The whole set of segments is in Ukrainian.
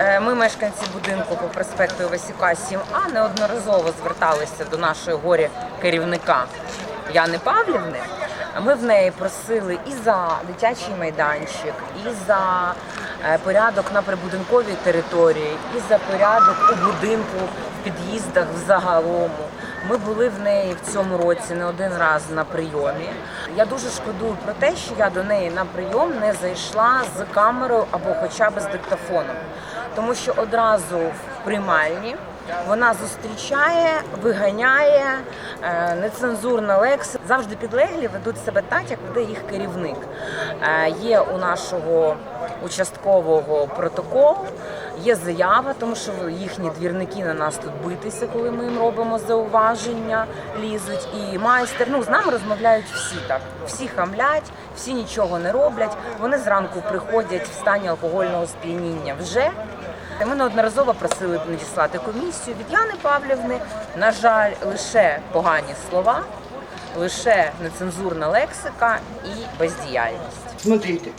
Е, Ми, мешканці будинку по проспекту Васюка, 7А, неодноразово зверталися до нашої горі керівника Яни Павлівни. Ми в неї просили і за дитячий майданчик, і за е, порядок на прибудинковій території, і за порядок у будинку, в під'їздах взагалому. Ми були в неї в цьому році не один раз на прийомі. Я дуже шкодую про те, що я до неї на прийом не зайшла з камерою або хоча б з диктофоном, тому що одразу в приймальні вона зустрічає, виганяє е, нецензурна лексика. Завжди підлеглі ведуть себе так, як веде їх керівник. Е, Є у нашого участкового протокол, є заява, тому що їхні двірники на нас тут битися, коли ми їм робимо зауваження, лізуть. І майстер, ну з нами розмовляють всі так. Всі хамлять, всі нічого не роблять. Вони зранку приходять в стані алкогольного сп'яніння вже. Ми неодноразово просили надіслати комісію від Яни Павлівни. На жаль, лише погані слова, лише нецензурна лексика і бездіяльність. Смотрите.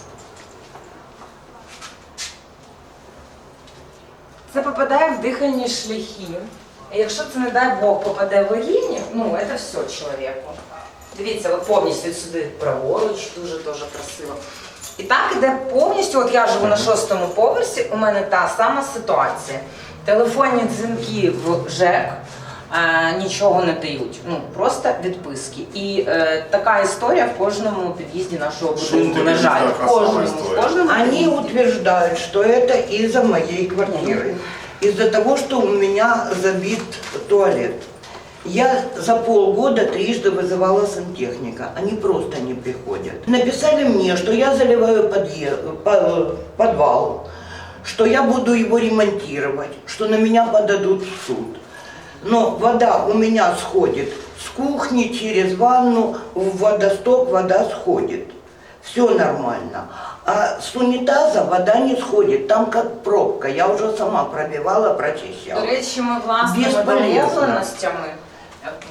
Це попадає в дихальні шляхи. Якщо це, не дай Бог, попаде в легені, ну це все чоловіку. Дивіться, от повністю сюди праворуч, дуже дуже красиво. І так іде повністю, от я живу на шостому поверсі, у мене та сама ситуація. Телефонні дзвінки в ЖЕК нічого не дають. Ну просто відписки. І е, така історія в кожному під'їзді нашого будинку. На жаль, в кожному, в кожному Они під'їзді. утверждают, что это из-за моей квартиры. Из-за того, что у меня забит туалет. Я за полгода трижды вызывала сантехника. Они просто не приходят. Написали мне, что я заливаю подъе- по- подвал, что я буду его ремонтировать, что на меня подадут в суд. Но вода у меня сходит с кухни через ванну в водосток, вода сходит. Все нормально. А с унитаза вода не сходит, там как пробка. Я уже сама пробивала, прочищала. До речі, ми власними Безполезно. домовленостями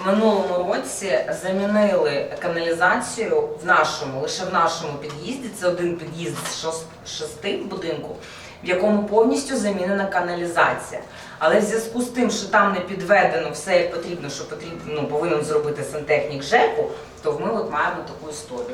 в минулому році замінили каналізацію в нашому, лише в нашому під'їзді. Це один під'їзд з шос- шести в будинку, в якому повністю замінена каналізація. Але в зв'язку з тим, що там не підведено все як потрібно, що потрібно ну, повинен зробити сантехнік ЖЕКу, то ми от маємо таку історію.